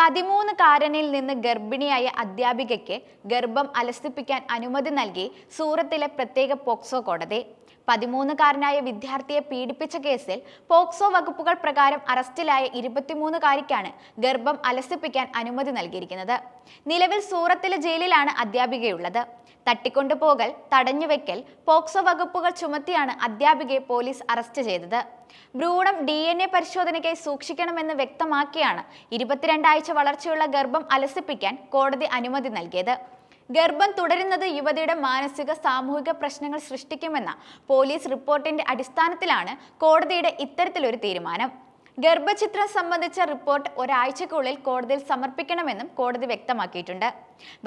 പതിമൂന്ന് കാരനിൽ നിന്ന് ഗർഭിണിയായ അധ്യാപികയ്ക്ക് ഗർഭം അലസിപ്പിക്കാൻ അനുമതി നൽകി സൂറത്തിലെ പ്രത്യേക പോക്സോ കോടതി പതിമൂന്നുകാരനായ വിദ്യാർത്ഥിയെ പീഡിപ്പിച്ച കേസിൽ പോക്സോ വകുപ്പുകൾ പ്രകാരം അറസ്റ്റിലായ ഇരുപത്തിമൂന്നുകാരിക്കാണ് ഗർഭം അലസിപ്പിക്കാൻ അനുമതി നൽകിയിരിക്കുന്നത്. നിലവിൽ സൂറത്തിലെ ജയിലിലാണ് അധ്യാപികയുള്ളത്. തട്ടിക്കൊണ്ടുപോകൽ തടഞ്ഞുവെക്കൽ പോക്സോ വകുപ്പുകൾ ചുമത്തിയാണ് അധ്യാപികയെ പോലീസ് അറസ്റ്റ് ചെയ്തത്. ഭ്രൂണം ഡി എൻ എ പരിശോധനയ്ക്കായി സൂക്ഷിക്കണമെന്ന് വ്യക്തമാക്കിയാണ് ഇരുപത്തിരണ്ടാഴ്ച വളർച്ചയുള്ള ഗർഭം അലസിപ്പിക്കാൻ കോടതി അനുമതി നൽകിയത്. ഗർഭം തുടരുന്നത് യുവതിയുടെ മാനസിക സാമൂഹിക പ്രശ്നങ്ങൾ സൃഷ്ടിക്കുമെന്ന പോലീസ് റിപ്പോർട്ടിന്റെ അടിസ്ഥാനത്തിലാണ് കോടതിയുടെ ഇത്തരത്തിലൊരു തീരുമാനം. ഗർഭചിത്രം സംബന്ധിച്ച റിപ്പോർട്ട് ഒരാഴ്ചക്കുള്ളിൽ കോടതിയിൽ സമർപ്പിക്കണമെന്നും കോടതി വ്യക്തമാക്കിയിട്ടുണ്ട്.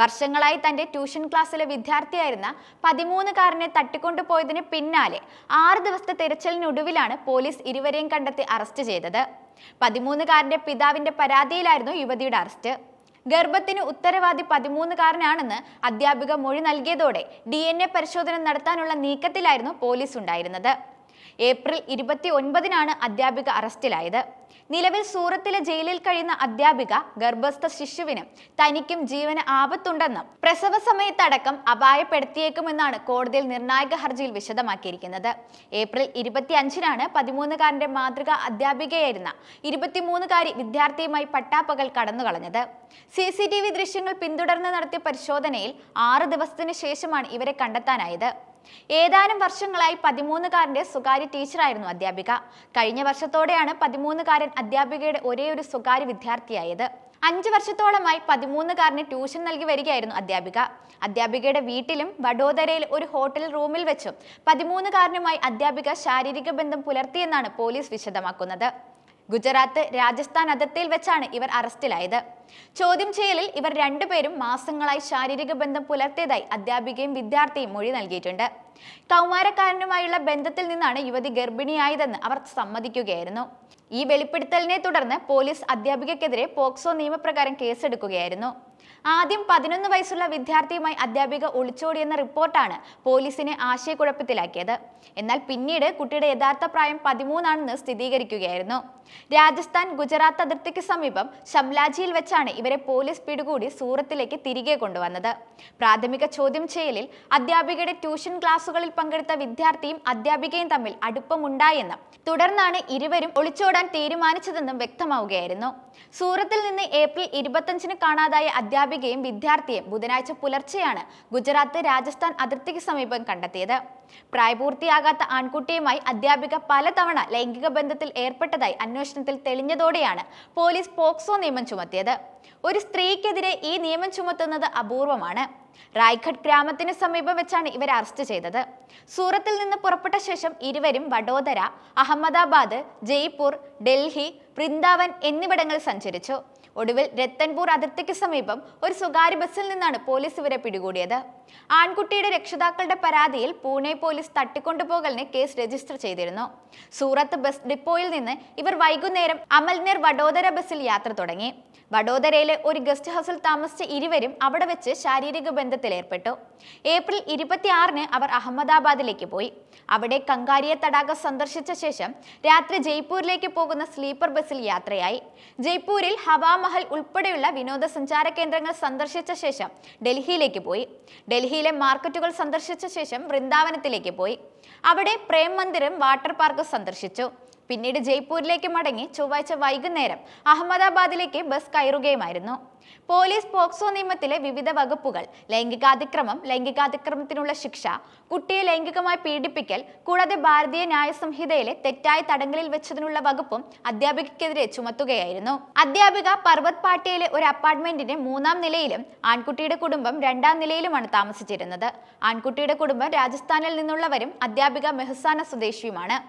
വർഷങ്ങളായി തന്റെ ട്യൂഷൻ ക്ലാസ്സിലെ വിദ്യാർത്ഥിയായിരുന്ന പതിമൂന്നുകാരനെ തട്ടിക്കൊണ്ടുപോയതിന് പിന്നാലെ ആറ് ദിവസത്തെ തിരച്ചിലിനൊടുവിലാണ് പോലീസ് ഇരുവരെയും കണ്ടെത്തി അറസ്റ്റ് ചെയ്തത്. പതിമൂന്നുകാരന്റെ പിതാവിന്റെ പരാതിയിലായിരുന്നു യുവതിയുടെ അറസ്റ്റ്. ഗർഭത്തിന് ഉത്തരവാദി പതിമൂന്നുകാരനാണെന്ന് അധ്യാപിക മൊഴി നൽകിയതോടെ ഡി പരിശോധന നടത്താനുള്ള നീക്കത്തിലായിരുന്നു പോലീസ് ഉണ്ടായിരുന്നത് ഏപ്രിൽ ഇരുപത്തി ഒൻപതിനാണ് അധ്യാപിക അറസ്റ്റിലായത്. നിലവിൽ സൂറത്തിലെ ജയിലിൽ കഴിയുന്ന അധ്യാപിക ഗർഭസ്ഥ ശിശുവിനും തനിക്കും ജീവന് ആപത്തുണ്ടെന്നും പ്രസവ സമയത്തടക്കം അപായപ്പെടുത്തിയേക്കുമെന്നാണ് കോടതിയിൽ നിർണായക ഹർജിയിൽ വിശദമാക്കിയിരിക്കുന്നത്. ഏപ്രിൽ ഇരുപത്തി അഞ്ചിനാണ് പതിമൂന്നുകാരന്റെ മാതൃക അധ്യാപികയായിരുന്ന ഇരുപത്തിമൂന്നുകാരി വിദ്യാർത്ഥിയുമായി പട്ടാപ്പകൽ കടന്നുകളഞ്ഞത്. സി സി ടി വി ദൃശ്യങ്ങൾ പിന്തുടർന്ന് നടത്തിയ പരിശോധനയിൽ ആറ് ദിവസത്തിന് ശേഷമാണ് ഇവരെ കണ്ടെത്താനായത്. ഏതാനും വർഷങ്ങളായി പതിമൂന്നുകാരന്റെ സ്വകാര്യ ടീച്ചറായിരുന്നു അധ്യാപിക. കഴിഞ്ഞ വർഷത്തോടെയാണ് പതിമൂന്നുകാരൻ അധ്യാപികയുടെ ഒരേ ഒരു സ്വകാര്യ വിദ്യാർത്ഥിയായത്. അഞ്ചു വർഷത്തോളമായി പതിമൂന്നുകാരന് ട്യൂഷൻ നൽകി വരികയായിരുന്നു അധ്യാപിക. അധ്യാപികയുടെ വീട്ടിലും വഡോദരയിൽ ഒരു ഹോട്ടൽ റൂമിൽ വെച്ചും പതിമൂന്നുകാരനുമായി അധ്യാപിക ശാരീരിക ബന്ധം പുലർത്തിയെന്നാണ് പോലീസ് വിശദമാക്കുന്നത്. ഗുജറാത്ത് രാജസ്ഥാൻ അതിർത്തിയിൽ വെച്ചാണ് ഇവർ അറസ്റ്റിലായത്. ചോദ്യം ചെയ്യലിൽ ഇവർ രണ്ടുപേരും മാസങ്ങളായി ശാരീരിക ബന്ധം പുലർത്തിയതായി അധ്യാപികയും വിദ്യാർത്ഥിയും മൊഴി നൽകിയിട്ടുണ്ട്. കൗമാരക്കാരനുമായുള്ള ബന്ധത്തിൽ നിന്നാണ് യുവതി ഗർഭിണിയായതെന്ന് അവർ സമ്മതിക്കുകയായിരുന്നു. ഈ വെളിപ്പെടുത്തലിനെ തുടർന്ന് പോലീസ് അധ്യാപികയ്ക്കെതിരെ പോക്സോ നിയമപ്രകാരം കേസെടുക്കുകയായിരുന്നു. ആദ്യം പതിനൊന്ന് വയസ്സുള്ള വിദ്യാർത്ഥിയുമായി അധ്യാപിക ഒളിച്ചോടിയെന്ന റിപ്പോർട്ടാണ് പോലീസിനെ ആശയക്കുഴപ്പത്തിലാക്കിയത്. എന്നാൽ പിന്നീട് കുട്ടിയുടെ യഥാർത്ഥ പ്രായം പതിമൂന്നാണെന്ന് സ്ഥിരീകരിക്കുകയായിരുന്നു. രാജസ്ഥാൻ ഗുജറാത്ത് അതിർത്തിക്ക് സമീപം ഷംലാജിയിൽ വെച്ചാണ് ഇവരെ പോലീസ് പിടികൂടി സൂറത്തിലേക്ക് തിരികെ കൊണ്ടുവന്നത്. പ്രാഥമിക ചോദ്യം ചെയ്യലിൽ അധ്യാപികയുടെ ട്യൂഷൻ ക്ലാസുകളിൽ പങ്കെടുത്ത വിദ്യാർത്ഥിയും അധ്യാപികയും തമ്മിൽ അടുപ്പമുണ്ടായെന്നും തുടർന്നാണ് ഇരുവരും ഒളിച്ചോടാൻ തീരുമാനിച്ചതെന്നും വ്യക്തമാവുകയായിരുന്നു. സൂറത്തിൽ നിന്ന് ഏപ്രിൽ ഇരുപത്തഞ്ചിന് കാണാതായ അധ്യാപികയും വിദ്യാർത്ഥിയും ബുധനാഴ്ച പുലർച്ചെയാണ് ഗുജറാത്ത് രാജസ്ഥാൻ അതിർത്തിക്ക് സമീപം കണ്ടെത്തിയത്. പ്രായപൂർത്തിയാകാത്ത ആൺകുട്ടിയുമായി അധ്യാപിക പലതവണ ലൈംഗിക ബന്ധത്തിൽ ഏർപ്പെട്ടതായി അന്വേഷണത്തിൽ തെളിഞ്ഞതോടെയാണ് പോലീസ് പോക്സോ നിയമം ചുമത്തിയത്. ഒരു സ്ത്രീക്കെതിരെ ഈ നിയമം ചുമത്തുന്നത് അപൂർവമാണ്. റായ്ഘട്ട് ഗ്രാമത്തിന് സമീപം വെച്ചാണ് ഇവർ അറസ്റ്റ് ചെയ്തത്. സൂറത്തിൽ നിന്ന് പുറപ്പെട്ട ശേഷം ഇരുവരും വഡോദര അഹമ്മദാബാദ് ജയ്പൂർ ഡൽഹി വൃന്ദാവൻ എന്നിവിടങ്ങളിൽ സഞ്ചരിച്ചു. ഒടുവിൽ രത്തൻപൂർ അതിർത്തിക്ക് സമീപം ഒരു സ്വകാര്യ ബസ്സിൽ നിന്നാണ് പോലീസ് ഇവരെ പിടികൂടിയത്. ആൺകുട്ടിയുടെ രക്ഷിതാക്കളുടെ പരാതിയിൽ പൂനെ പോലീസ് തട്ടിക്കൊണ്ടുപോകലിന് കേസ് രജിസ്റ്റർ ചെയ്തിരുന്നു. സൂറത്ത് ബസ് ഡിപ്പോയിൽ നിന്ന് ഇവർ വൈകുന്നേരം അമൽനീർ വഡോദര ബസ്സിൽ യാത്ര തുടങ്ങി. വഡോദരയിലെ ഒരു ഗസ്റ്റ് ഹൗസിൽ താമസിച്ച ഇരുവരും അവിടെ വെച്ച് ശാരീരിക ബന്ധത്തിൽ ഏർപ്പെട്ടു. ഏപ്രിൽ ഇരുപത്തിയാറിന് അവർ അഹമ്മദാബാദിലേക്ക് പോയി. അവിടെ കങ്കാരിയ തടാകം സന്ദർശിച്ച ശേഷം രാത്രി ജയ്പൂരിലേക്ക് പോകുന്ന സ്ലീപ്പർ ബസ്സിൽ യാത്രയായി. ജയ്പൂരിൽ ഹവാമഹൽ ഉൾപ്പെടെയുള്ള വിനോദസഞ്ചാര കേന്ദ്രങ്ങൾ സന്ദർശിച്ച ശേഷം ഡൽഹിയിലേക്ക് പോയി. ഡൽഹിയിലെ മാർക്കറ്റുകൾ സന്ദർശിച്ച ശേഷം വൃന്ദാവനത്തിലേക്ക് പോയി. അവിടെ പ്രേം മന്ദിരം വാട്ടർ പാർക്ക് സന്ദർശിച്ചു. പിന്നീട് ജയ്പൂരിലേക്ക് മടങ്ങി ചൊവ്വാഴ്ച വൈകുന്നേരം അഹമ്മദാബാദിലേക്ക് ബസ് കയറുകയുമായിരുന്നു. പോലീസ് പോക്സോ നിയമത്തിലെ വിവിധ വകുപ്പുകൾ ലൈംഗികാതിക്രമം ലൈംഗികാതിക്രമത്തിനുള്ള ശിക്ഷ കുട്ടിയെ ലൈംഗികമായി പീഡിപ്പിക്കൽ കൂടാതെ ഭാരതീയ ന്യായ സംഹിതയിലെ തെറ്റായ തടങ്കലിൽ വെച്ചതിനുള്ള വകുപ്പും അധ്യാപികക്കെതിരെ ചുമത്തുകയായിരുന്നു. അധ്യാപിക പർവത് പാട്ടിയയിലെ ഒരു അപ്പാർട്ട്മെന്റിന്റെ മൂന്നാം നിലയിലും ആൺകുട്ടിയുടെ കുടുംബം രണ്ടാം നിലയിലുമാണ് താമസിച്ചിരുന്നത്. ആൺകുട്ടിയുടെ കുടുംബം രാജസ്ഥാനിൽ നിന്നുള്ളവരും അധ്യാപിക മെഹസാന സ്വദേശിയുമാണ്.